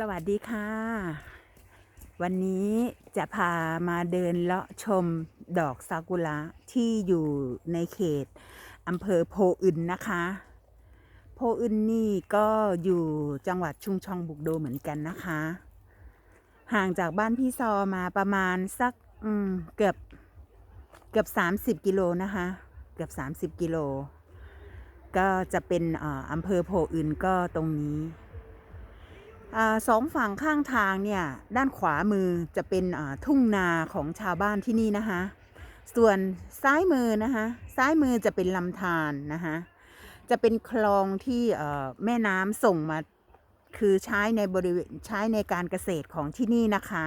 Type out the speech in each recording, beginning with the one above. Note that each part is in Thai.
สวัสดีค่ะ วันนี้จะพามาเดินเลาะชมดอกซากุระที่อยู่ในเขตอำเภอโพอึนนะคะ โพอึนนี่ก็อยู่จังหวัดชุมชองบุกโดเหมือนกันนะคะ ห่างจากบ้านพี่ซอมาประมาณสักเกือบเกือบ 30 กิโลนะคะ เกือบ 30 กิโล ก็จะเป็นอำเภอโพอึนก็ตรงนี้ สองฝั่งข้างทางเนี่ยด้านขวามือจะเป็นทุ่งนาของชาวบ้านที่นี่นะคะส่วนซ้ายมือนะคะซ้ายมือจะเป็นลำธารนะคะจะเป็นคลองที่แม่น้ำส่งมาคือใช้ในบริเวณใช้ในการเกษตรของที่นี่นะคะ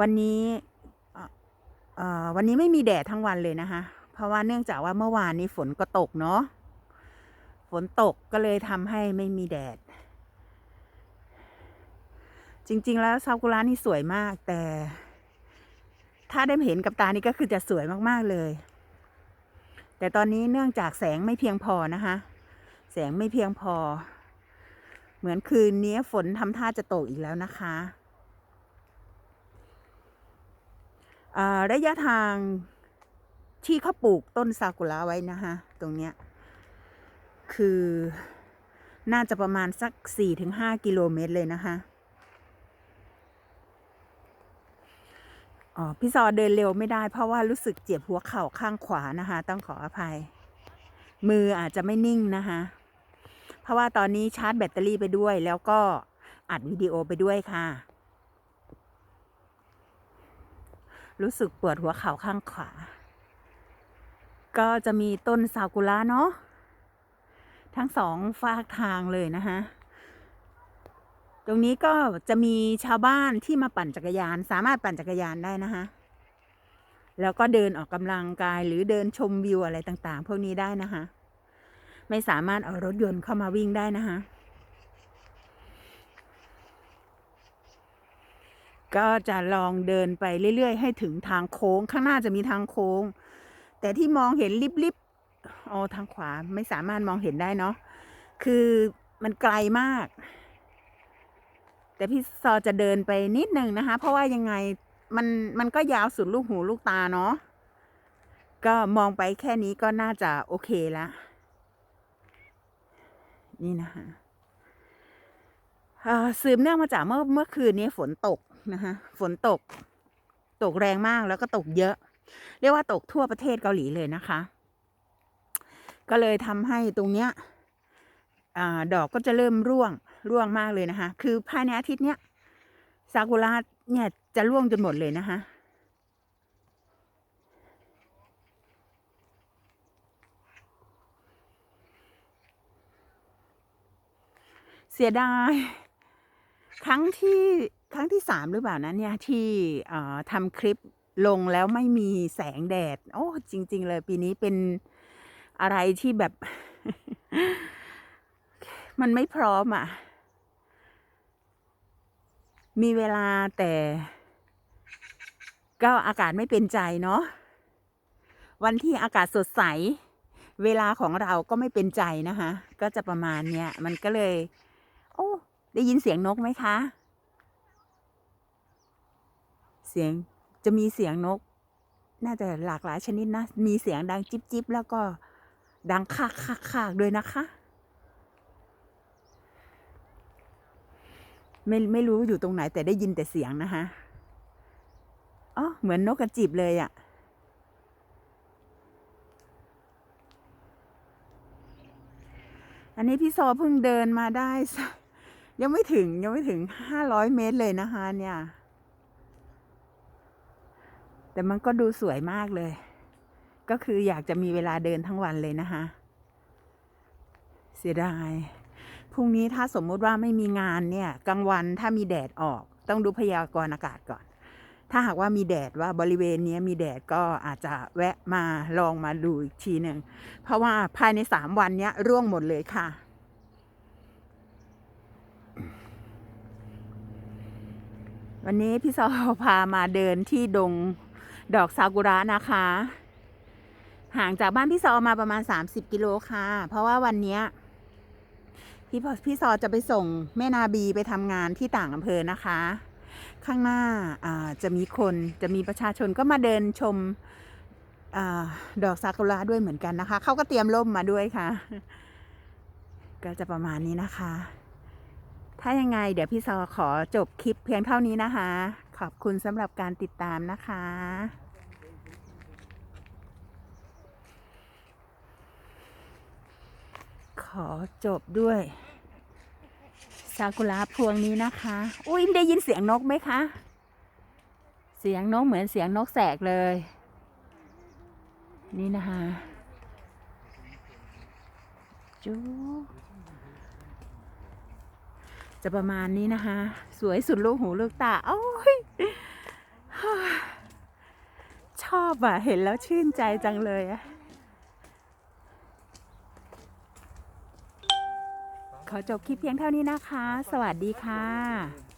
วันนี้วันนี้ไม่มีแดดทั้งวันเลยนะคะ ราะว่าเนื่องจากว่าเมื่อวานนี้ฝนก็ตกเนาะฝนตกก็เลยทำให้ไม่มีแดด จริง ๆ แล้วซากุระนี่สวยมาก แต่ ถ้าได้เห็นกับตานี่ก็คือจะสวยมากๆเลย แต่ตอนนี้เนื่องจากแสงไม่เพียงพอนะคะ แสงไม่เพียงพอ เหมือนคืนนี้ฝนทำท่าจะตกอีกแล้วนะคะระยะทาง ที่เขาปลูกต้นซากุระไว้นะคะตรงเนี้ยคือน่าจะประมาณสัก4-5กิโลเมตรเลยนะคะอ๋อพี่ซอเดินเร็วไม่ได้เพราะว่ารู้สึกเจ็บหัวเข่าข้างขวานะคะ ต้องขออภัย มืออาจจะไม่นิ่งนะคะเพราะว่าตอนนี้ชาร์จแบตเตอรี่ไปด้วย แล้วก็อัดวิดีโอไปด้วยค่ะ รู้สึกปวดหัวเข่าข้างขวา ก็จะมีต้นซากุระเนาะทั้งสองฝากทางเลยนะคะตรงนี้ก็จะมีชาวบ้านที่มาปั่นจักรยาน สามารถปั่นจักรยานได้นะคะแล้วก็เดินออกกำลังกายหรือเดินชมวิวอะไรต่างๆ พวกนี้ได้นะคะไม่สามารถเอารถยนต์เข้ามาวิ่งได้นะคะก็จะลองเดินไปเรื่อย ๆ ให้ถึงทางโค้งข้างหน้าจะมีทางโค้ง แต่ที่มองเห็นลิบๆอ๋อทางขวาไม่สามารถมองเห็นได้เนาะคือมันไกลมาก แต่พี่ซอจะเดินไปนิดนึงนะคะ เพราะว่ายังไงมันมันก็ยาวสุดลูกหูลูกตาเนาะก็มองไปแค่นี้ก็น่าจะโอเคละนี่นะคะอ่าสืบเนื่องมาจากเมื่อเมื่อคืนนี้ฝนตกนะคะฝนตก ตกแรงมากแล้วก็ตกเยอะ เรียกว่าตกทั่วประเทศเกาหลีเลยนะคะ ก็เลยทำให้ตรงเนี้ยอดอกก็จะเริ่มร่วงร่วงมากเลยนะคะ คือภายในอาทิตย์เนี้ยซากุระเนี่ยจะร่วงจนหมดเลยนะคะเสียดาย ครั้งที่ครั้งที่สามหรือเปล่านะเนี่ยที่ทำคลิป ลงแล้วไม่มีแสงแดด โอ้จริง ๆ เลย ปีนี้เป็นอะไรที่แบบ มันไม่พร้อมอะ มีเวลาแต่ ก็อากาศไม่เป็นใจเนาะวันที่อากาศสดใส เวลาของเราก็ไม่เป็นใจนะคะ ก็จะประมาณเนี้ยมันก็เลย โอ้ได้ยินเสียงนกไหมคะ เสียง จะมีเสียงนก น่าจะหลากหลายชนิดนะ มีเสียงดังจิบจิบแล้วก็ดังคากคากคากด้วยนะคะ ไม่ไม่รู้อยู่ตรงไหนแต่ได้ยินแต่เสียงนะคะอ๋อเหมือนนกกระจิบเลยอะ่ะอันนี้พี่โซเพิ่งเดินมาได้ ยังไม่ถึงยังไม่ถึงห้าร้อยเมตรเลยนะคะเนี่ย แต่มันก็ดูสวยมากเลย ก็คืออยากจะมีเวลาเดินทั้งวันเลยนะคะ เสียดาย พรุ่งนี้ถ้าสมมติว่าไม่มีงานเนี่ยกลางวันถ้ามีแดดออก ต้องดูพยากรณ์อากาศก่อน ถ้าหากว่ามีแดดว่าบริเวณนี้มีแดดก็อาจจะแวะมาลองมาดูอีกทีหนึ่ง เพราะว่าภายในสามวันนี้ร่วงหมดเลยค่ะวันนี้พี่ซอพามาเดินที่ดง ดอกซากุระนะคะ ห่างจากบ้านพี่ซอมาประมาณ 30 กิโลค่ะ เพราะว่าวันนี้พี่พี่ซอจะไปส่งแม่นาบีไปทำงานที่ต่างอำเภอนะคะ ข้างหน้าาจะมีคนจะมีประชาชนก็มาเดินชมอดอกซากุระด้วยเหมือนกันนะคะ เขาก็เตรียมร่มมาด้วยค่ะ ก็จะประมาณนี้นะคะ ถ้ายังไงเดี๋ยวพี่ซอขอจบคลิปเพียงเท่านี้นะคะ ขอบคุณสำหรับการติดตามนะคะ ขอจบด้วยซากุระพวงนี้นะคะ อุ้ยได้ยินเสียงนกไหมคะ เสียงนกเหมือนเสียงนกแสกเลย นี่นะคะจูจะประมาณนี้นะคะ สวยสุดลูกหูลูกตาโอ้ยชอบอะ เห็นแล้วชื่นใจจังเลยอะ ขอจบคลิปเพียงเท่านี้นะคะ สวัสดีค่ะ